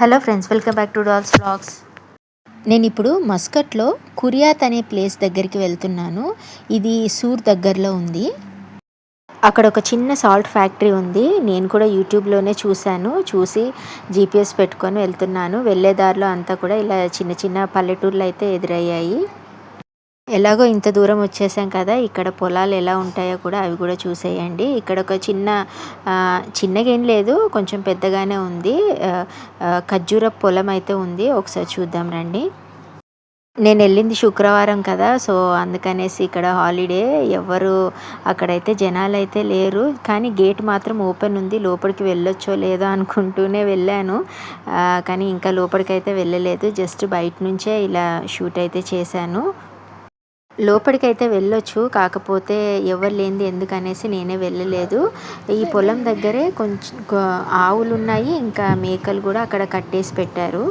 Hello friends welcome back to dolls blogs నేను ఇప్పుడు మస్కట్లో Quriyat అనే ప్లేస్ దగ్గరికి వెళ్తున్నాను. ఇది సూర్ దగ్గరలో ఉంది. అక్కడ ఒక చిన్న సాల్ట్ ఫ్యాక్టరీ ఉంది. నేను కూడా యూట్యూబ్లోనే చూశాను. చూసి జీపీఎస్ పెట్టుకొని వెళ్తున్నాను. వెళ్ళేదారిలో అంతా కూడా ఇలా చిన్న చిన్న పల్లెటూర్లు అయితే ఎదురయ్యాయి. ఎలాగో ఇంత దూరం వచ్చేసాం కదా ఇక్కడ పొలాలు ఎలా ఉంటాయో కూడా అవి కూడా చూసేయండి. ఇక్కడ ఒక చిన్న చిన్నగా ఏం లేదు కొంచెం పెద్దగానే ఉంది. ఖర్జూర పొలం అయితే ఉంది. ఒకసారి చూద్దాం రండి. నేను వెళ్ళింది శుక్రవారం కదా సో అందుకనేసి ఇక్కడ హాలిడే. ఎవరు అక్కడైతే జనాలు అయితే లేరు కానీ గేట్ మాత్రం ఓపెన్ ఉంది. లోపలికి వెళ్ళొచ్చో లేదో అనుకుంటూనే వెళ్ళాను. కానీ ఇంకా లోపలికి అయితే వెళ్ళలేదు. జస్ట్ బయట నుంచే ఇలా షూట్ అయితే చేశాను. లోపలికైతే వెళ్ళొచ్చు. కాకపోతే ఎవరు లేనిది ఎందుకనేసి నేనే వెళ్ళలేదు. ఈ పొలం దగ్గరే కొంచెం ఆవులు ఉన్నాయి ఇంకా మేకలు కూడా అక్కడ కట్టేసి పెట్టారు.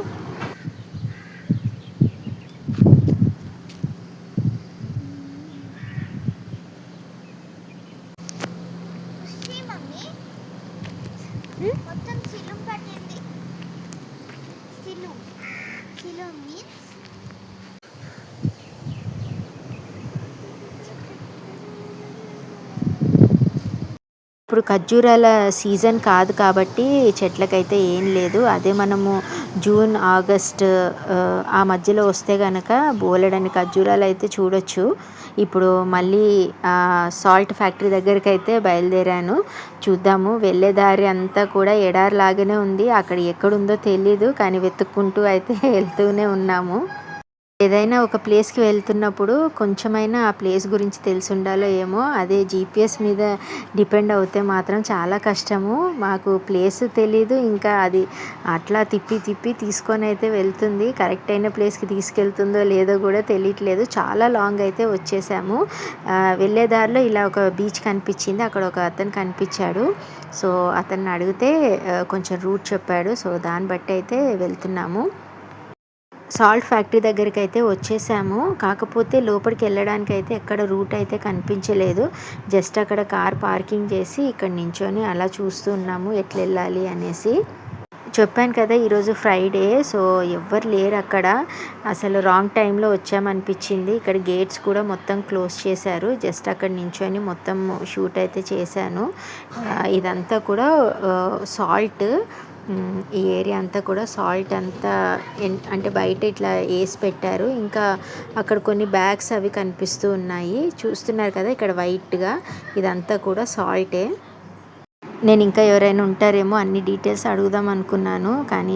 మొత్తం పట్టింది మీన్స్ ఇప్పుడు ఖర్జూరాల సీజన్ కాదు కాబట్టి చెట్లకైతే ఏం లేదు. అదే మనము జూన్ ఆగస్ట్ ఆ మధ్యలో వస్తే కనుక బోలెడని ఖర్జూరాలు అయితే చూడొచ్చు. ఇప్పుడు మళ్ళీ సాల్ట్ ఫ్యాక్టరీ దగ్గరికి అయితే బయలుదేరాను. చూద్దాము. వెళ్ళే దారి అంతా కూడా ఎడారిలాగానే ఉంది. అక్కడ ఎక్కడుందో తెలీదు కానీ వెతుక్కుంటూ అయితే వెళ్తూనే ఉన్నాము. ఏదైనా ఒక ప్లేస్కి వెళ్తున్నప్పుడు కొంచెమైనా ఆ ప్లేస్ గురించి తెలిసి ఉండాలో ఏమో అదే జీపీఎస్ మీద డిపెండ్ అవుతే మాత్రం చాలా కష్టము. మాకు ప్లేస్ తెలీదు ఇంకా అది అట్లా తిప్పి తిప్పి తీసుకొని అయితే వెళ్తుంది. కరెక్ట్ అయిన ప్లేస్కి తీసుకెళ్తుందో లేదో కూడా తెలియట్లేదు. చాలా లాంగ్ అయితే వచ్చేసాము. వెళ్ళే దారిలో ఇలా ఒక బీచ్ కనిపించింది. అక్కడ ఒక అతను కనిపించాడు. సో అతన్ని అడిగితే కొంచెం రూట్ చెప్పాడు. సో దాన్ని బట్టి అయితే వెళ్తున్నాము. సాల్ట్ ఫ్యాక్టరీ దగ్గరికి అయితే వచ్చేసాము. కాకపోతే లోపలికి వెళ్ళడానికి అయితే ఎక్కడ రూట్ అయితే కనిపించలేదు. జస్ట్ అక్కడ కార్ పార్కింగ్ చేసి ఇక్కడ నించొని అలా చూస్తూ ఉన్నాము. ఎట్లా వెళ్ళాలి అనేసి. చెప్పాను కదా ఈరోజు ఫ్రైడే సో ఎవ్వరు లేరు అక్కడ. అసలు రాంగ్ టైంలో వచ్చామనిపించింది. ఇక్కడ గేట్స్ కూడా మొత్తం క్లోజ్ చేశారు. జస్ట్ అక్కడ నించొని మొత్తం షూట్ అయితే చేశాను. ఇదంతా కూడా సాల్ట్. ఈ ఏరియా అంతా కూడా సాల్ట్ అంతా అంటే బయట ఇట్లా వేసి పెట్టారు. ఇంకా అక్కడ కొన్ని బ్యాగ్స్ అవి కనిపిస్తూ ఉన్నాయి. చూస్తున్నారు కదా ఇక్కడ వైట్గా. ఇదంతా కూడా సాల్టే. నేను ఇంకా ఎవరైనా ఉంటారేమో అన్ని డీటెయిల్స్ అడుగుదాం అనుకున్నాను కానీ